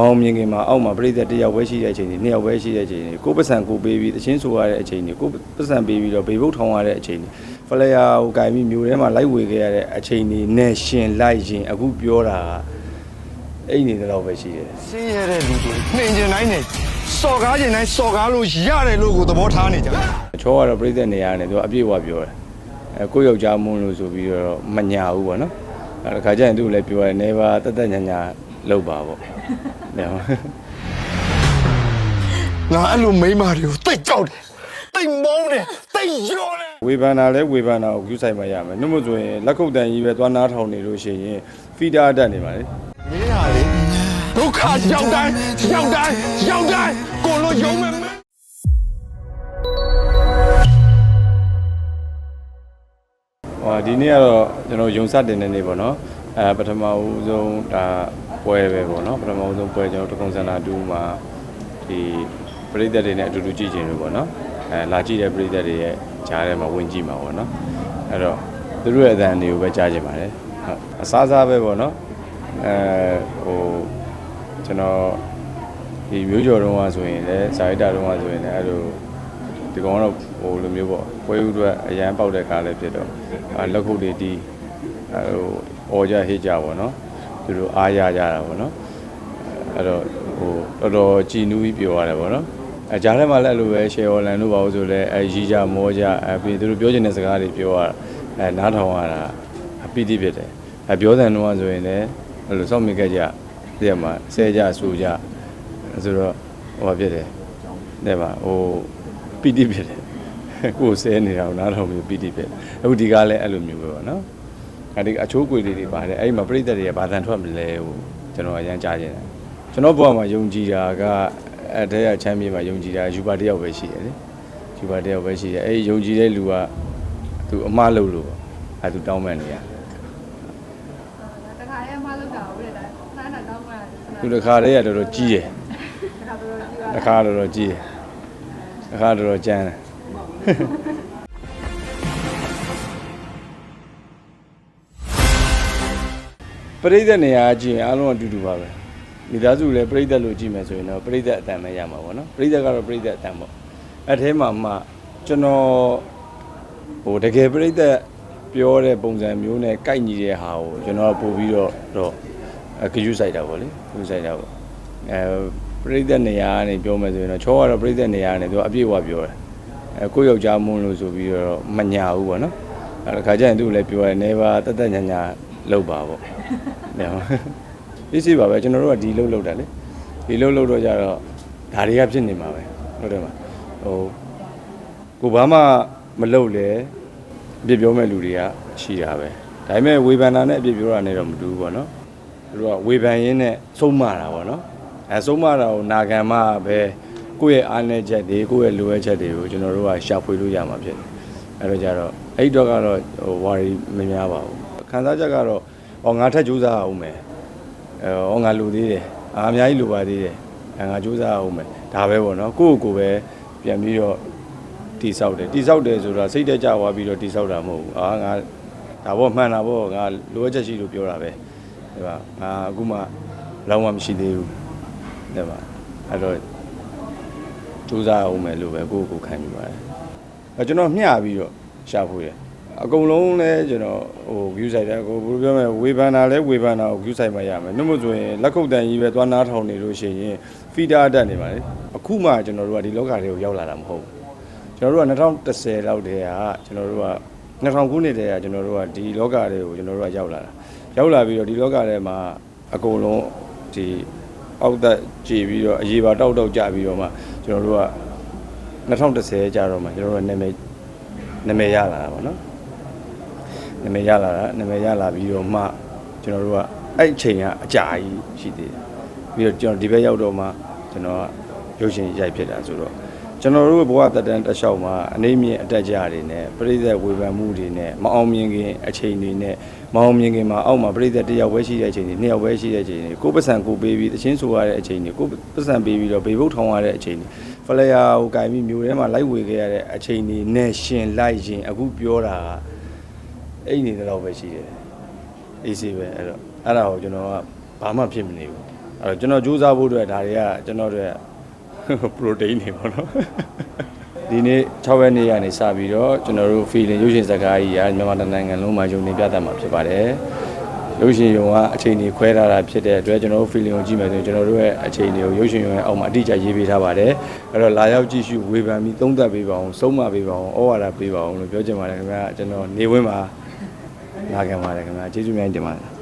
မောင်မြင်ခင်မှာအောက်မှာပြိသက်တစ်ယောက်ပဲရှိတဲ့အချိန်တွေနှစ်ယောက်ပဲရှိတဲ့အချိန်တွေကိုပတ်စံကိုပေးပြီးတချင်းဆိုရတဲ့အချိန်တွေကိုပတ်စံပေးပြီးတော့ဘေဘုတ်ထောင်းရတဲ့အချိန်တွေဖလယာကိုကင်ပြီးမျိုးထဲမှာလိုက်ဝေခဲ့ရတဲ့အချိန်တွေနဲ့ရှင်လိုက်ရင်အခုပြောတာကအဲ့နေတော့ပဲရှိတယ်ဆင်းရဲတဲ့လူတွေနှင်ကျင်တိုင်းနဲ့စော်ကားကျင်တိုင်းစော်ကားလို့ရတယ်လို့ကိုသဘောထားနေကြတယ်ချောကတော့ပြိသက်နေရတယ်သူကအပြည့်အဝပြောတယ်အဲကိုယ့်ယောက်ျားမွန်းလို့ဆိုပြီးတော့မညာဘူးပေါ့နော်အဲတခါကျရင်သူ့ကိုလည်းပြောရတယ်နေပါတက်တက်ညာညာ လောက်ပါပေါ့ညောင်ငါအဲ့လိုမိန်းမတွေကိုတိတ်ကြောက်တယ်တိတ်မုန်းတယ်တိတ်ရောတယ်ဝေဖန်တာလဲဝေဖန်တာကိုယူဆိုင်မှရမယ်နှုတ်မဆိုရင်လက်ခုပ်တန်ကြီးပဲသွားနားထောင်နေလို့ရှိရင်ဖီတာတက်နေပါလေမင်းဟာလေဒုက္ခရောက်တိုင်းရောက်တိုင်းရောက်တိုင်းကိုလိုယုံမဲ့မင်းဟောဒီနေ့ကတော့ကျွန်တော်ယုံစတင်တဲ့နေ့ပေါ့နော် အဲပထမဦးဆုံးဒါပွဲပဲပေါ့နော်ပထမဦးဆုံးပွဲကျွန်တော်တကုံစန္ဒာတူမှာဒီပရိသတ်တွေနဲ့အတူတူကြည့်ခြင်းလို့ပေါ့နော်အဲလာကြည့်တဲ့ပရိသတ်တွေရဲ့ကြားထဲမှာဝင်ကြည့်မှာပေါ့နော်အဲ့တော့သူတို့ရဲ့အသံတွေကိုပဲကြားကြပါတယ်ဟုတ်အစားစားပဲပေါ့နော်အဲဟိုကျွန်တော်ဒီမျိုးကျော်တုန်းကဆိုရင်လည်းဇာတိတာတုန်းကဆိုရင်လည်းအဲ့လိုဒီကောင်ကတော့ဟိုလိုမျိုးပေါ့ပွဲဥအတွက်အရန်ပေါက်တဲ့ကားလည်းဖြစ်တော့အာလက်ခုပ်တွေတီးအဲဟို အော်ကြဟစ်ကြပါတော့သူတို့အားရကြတာပေါ့နော်အဲ့တော့ဟိုတော်တော်ကြည်နူးပြီးပြောရတယ်ပေါ့နော်အဲကြားထဲမှာလည်းအဲ့လိုပဲရှယ်ဟော်လန်တို့ပါလို့ဆိုလဲအဲရီကြမောကြအဲပြီးသူတို့ပြောချင်တဲ့စကားတွေပြောရတာအဲနားထောင်ရတာအပီတိဖြစ်တယ်အဲပြောတဲ့နှုန်းကဆိုရင်လည်းအဲ့လိုစောင့်မိခဲ့ကြတည့်မှာဆဲကြဆူကြဆိုတော့ဟိုဘာဖြစ်တယ်တဲ့ပါဟိုပီတိဖြစ်တယ်ကိုယ်ဆဲနေတာကိုနားထောင်ပြီးပီတိဖြစ်တယ်အခုဒီကားလည်းအဲ့လိုမျိုးပဲပေါ့နော် အဲဒီအချိုးကွေလေးတွေပါတယ်အဲ့ဒီမှာပြိတ္တတွေကဘာသာထွက်မလဲဟိုကျွန်တော်အရန်ကြားခြင်းတယ်ကျွန်တော်ဘဝမှာယုံကြည်တာကအဲ့တဲ့ချမ်းမြေမှာယုံကြည်တာယူပါတယောက်ပဲရှိတယ်လေယူပါတယောက်ပဲရှိတယ်အဲ့ဒီယုံကြည်တဲ့လူကသူအမှားလုပ်လို့ပေါ့အဲ့သူတောင်းပန်နေရတခါတည်းအမလောက်တာဟုတ်တယ်ဒါစားတာတောင်းမှရတယ်သူတစ်ခါတည်းကတော်တော်ကြီးတယ်တခါတော့ကြည့်ပါတစ်ခါတော်တော်ကြီးတယ်တစ်ခါတော်တော်ကြမ်းတယ် ပရိသတ်နေရာကြည့်ရင်အားလုံးအတူတူပါပဲမိသားစုလည်းပရိသတ်လို့ကြည့်မယ်ဆိုရင်တော့ပရိသတ်အတန်ပဲရမှာပေါ့နော်ပရိသတ်ကတော့ပရိသတ်အတန်ပေါ့အဲ့ထဲမှာမှကျွန်တော်ဟိုတကယ်ပရိသတ်ပြောတဲ့ပုံစံမျိုးနဲ့ကိုက်ညီတဲ့ဟာကိုကျွန်တော်ကပို့ပြီးတော့တော့ဂယုဆိုင်တာပေါ့လေဂယုဆိုင်တာပေါ့အဲပရိသတ်နေရာကနေပြောမယ်ဆိုရင်တော့ချောကတော့ပရိသတ်နေရာကနေသူကအပြည့်အဝပြောတယ်အဲကိုယ့်ယောက်ျားမွန်းလို့ဆိုပြီးတော့မညာဘူးပေါ့နော်အဲတခါကျရင်သူ့ကိုလည်းပြောရတယ်နေပါတက်တက်ညာညာ လောက်ပါပေါ့ညောင်အေးစီပါပဲကျွန်တော်တို့ကဒီလှုပ်လှုပ်တာလေဒီလှုပ်လှုပ်တော့ကြတော့ဒါတွေကဖြစ်နေမှာပဲဟုတ်တယ်မဟိုကိုဘာမှမလှုပ်လေအပြစ်ပြောမဲ့လူတွေကရှိတာပဲဒါပေမဲ့ဝေဖန်တာနဲ့အပြစ်ပြောတာနဲ့တော့မတူဘူးပေါ့နော်သူတို့ကဝေဖန်ရင်းနဲ့ဆုံးမတာပေါ့နော်အဲဆုံးမတာကိုနာခံမှပဲကိုယ့်ရဲ့အားနည်းချက်တွေကိုယ့်ရဲ့လိုအပ်ချက်တွေကိုကျွန်တော်တို့ကရှာဖွေလို့ရမှာဖြစ်တယ်အဲတော့ကြတော့အဲ့ဒီတော့ကတော့ဟိုဝါရီမများပါဘူး ခံစားချက်ကတော့။အော်ငါထက်ကြိုးစားအောင်မယ်။အဲအော်ငါလူသေးတယ်။အာအများကြီးလူပါသေးတယ်။အဲငါကြိုးစားအောင်မယ်။ဒါပဲပေါ့နော်။ကိုယ့်ကိုယ်ကိုယ်ပဲပြန်ပြီးတော့တိဆောက်တယ်။တိဆောက်တယ်ဆိုတာစိတ်တက်ကြွားပြီးတော့တိဆောက်တာမဟုတ်ဘူး။အာငါဒါပေါ့မှန်တာပေါ့ငါလိုအပ်ချက်ရှိလို့ပြောတာပဲ။ဒီပါငါအခုမှလောင်းမှမရှိသေးဘူး။ဒီပါအဲ့တော့ကြိုးစားအောင်မယ်လို့ပဲကိုယ့်ကိုယ်ခံယူပါတယ်။အဲကျွန်တော်မျှပြီးတော့ရှာဖွေတယ်။ အကုန်လုံးလဲကျွန်တော်ဟို view site တဲ့ကိုဘယ်လိုပြောမလဲဝေဖန်တာလဲဝေဖန်တာကို view site မှာရမယ်နှုတ်မဆိုရင်လက်ခုပ်တန်ကြီးပဲသွားနားထောင်နေလို့ရှိရင် feeder တက်နေပါလေအခုမှကျွန်တော်တို့ကဒီလောကတွေကိုရောက်လာတာမဟုတ်ဘူးကျွန်တော်တို့က2010လောက်တည်းကကျွန်တော်တို့က2000ခုနှစ်တည်းကကျွန်တော်တို့ကဒီလောကတွေကိုကျွန်တော်တို့ကရောက်လာတာရောက်လာပြီးတော့ဒီလောကထဲမှာအကုန်လုံးဒီအောက်သက်ကြည်ပြီးတော့အရေးပါတောက်တောက်ကြပြီးတော့မှကျွန်တော်တို့က2010ကြာတော့မှကျွန်တော်တို့ကနာမည်နာမည်ရလာတာပေါ့နော် နာမည်ရလာတာနာမည်ရလာပြီးတော့မှကျွန်တော်တို့ကအဲ့အချိန်ကအကြာကြီးရှိသေးတယ်ပြီးတော့ကျွန်တော်ဒီဘက်ရောက်တော့မှကျွန်တော်ကရုပ်ရှင်ရိုက်ဖြစ်တာဆိုတော့ကျွန်တော်တို့ဘဝတက်တန်းတစ်လျှောက်မှာအနေမြင့်အတက်ကြတွေနဲ့ပြိသက်ဝေဖန်မှုတွေနဲ့မအောင်မြင်ခင်အချိန်တွေနဲ့မအောင်မြင်ခင်မှာအောက်မှာပြိသက်တစ်ယောက်ပဲရှိတဲ့အချိန်တွေနှစ်ယောက်ပဲရှိတဲ့အချိန်တွေကိုပတ်စံကိုပေးပြီးတချင်းဆိုရတဲ့အချိန်တွေကိုပတ်စံပေးပြီးတော့ဘေဘုတ်ထောင်းရတဲ့အချိန်တွေဖလယာကိုကင်ပြီးမျိုးထဲမှာလိုက်ဝေခဲ့ရတဲ့အချိန်တွေနဲ့ရှင်လိုက်ရင်အခုပြောတာက အိတ်နေတော့ပဲရှိတယ်အေးစေးပဲအဲ့တော့အဲ့ဒါကိုကျွန်တော်ကဘာမှဖြစ်မနေဘူးအဲ့တော့ကျွန်တော်ကြိုးစားဖို့အတွက်ဒါတွေကကျွန်တော်တို့ပရိုတိန်းတွေပေါ့နော်ဒီနေ့6ရက်နေ့ကနေစပြီးတော့ကျွန်တော်တို့ feeling ရုပ်ရှင်ဇာတ်ကားကြီးကမြန်မာတိုင်းနိုင်ငံလုံးမှာယုံနေပြသမှာဖြစ်ပါတယ်ရုပ်ရှင်ယုံကအချိန်ကြီးခွဲထားတာဖြစ်တဲ့အတွက်ကျွန်တော်တို့ feeling ကိုကြည့်မယ်ဆိုရင်ကျွန်တော်တို့ရဲ့အချိန်တွေကိုရုပ်ရှင်ယုံရဲ့အောက်မှာအတိအကျရေးပေးထားပါတယ်အဲ့တော့လာရောက်ကြည့်ရှုဝေဖန်ပြီးသုံးသပ်ပေးပါအောင်ဆုံးမပေးပါအောင်ဩဝါဒပေးပါအောင်လို့ပြောချင်ပါတယ်ခင်ဗျာကျွန်တော်နေဝင်းမှာ လာခဲ့ပါတယ်ခင်ဗျာကျေးဇူးများတင်ပါတယ်